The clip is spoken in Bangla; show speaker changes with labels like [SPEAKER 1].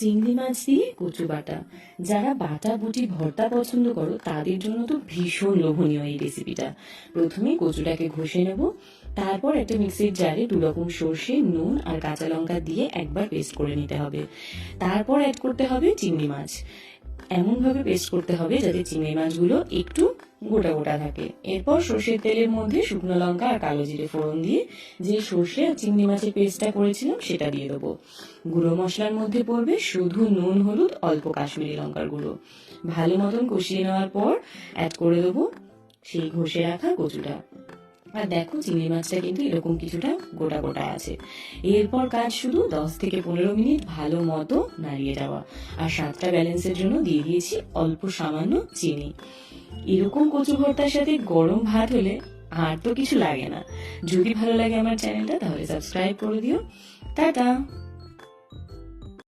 [SPEAKER 1] চিংড়ি মাছ দিয়ে কচু বাটা। যারা বাটা, বুটি, ভর্তা পছন্দ করো, তাদের জন্য তো ভীষণ লোভনীয় এই রেসিপিটা প্রথমে কচুটাকে ঘষে নেব। তারপর একটা মিক্সির জারে দু রকম সর্ষে, নুন আর কাঁচা লঙ্কা দিয়ে একবার পেস্ট করে নিতে হবে। তারপর অ্যাড করতে হবে চিংড়ি মাছ। এমনভাবে পেস্ট করতে হবে যাতে চিংড়ি মাছগুলো একটু গোটা গোটা থাকে। এরপর সর্ষের তেলের মধ্যে শুকনো লঙ্কা আর কালো জিরে ফোড়ন দিয়ে যে সর্ষে আর চিংড়ি মাছের পেস্টটা করেছিলাম সেটা দিয়ে দেবো। গুঁড়ো মশলার মধ্যে পড়বে শুধু নুন, হলুদ, অল্প কাশ্মীরি লঙ্কার গুঁড়ো। ভালো মতন কষিয়ে নেওয়ার পর অ্যাড করে দেবো সেই ঘষে রাখা কচুটা। আর দেখো চিংড়ি মাছটা কিন্তু এরকম কিছুটা গোটা গোটা আছে। এরপর কাজ শুধু দশ থেকে পনেরো মিনিট ভালো মতো নাড়িয়ে যাওয়া আর সাতটা ব্যালেন্সের জন্য দিয়ে দিয়েছি অল্প সামান্য চিনি। এরকম কচু ভর্তার সাথে গরম ভাত হলে আর তো কিছু লাগে না। যদি ভালো লাগে আমার চ্যানেলটা তাহলে সাবস্ক্রাইব করে দিও। টাটা!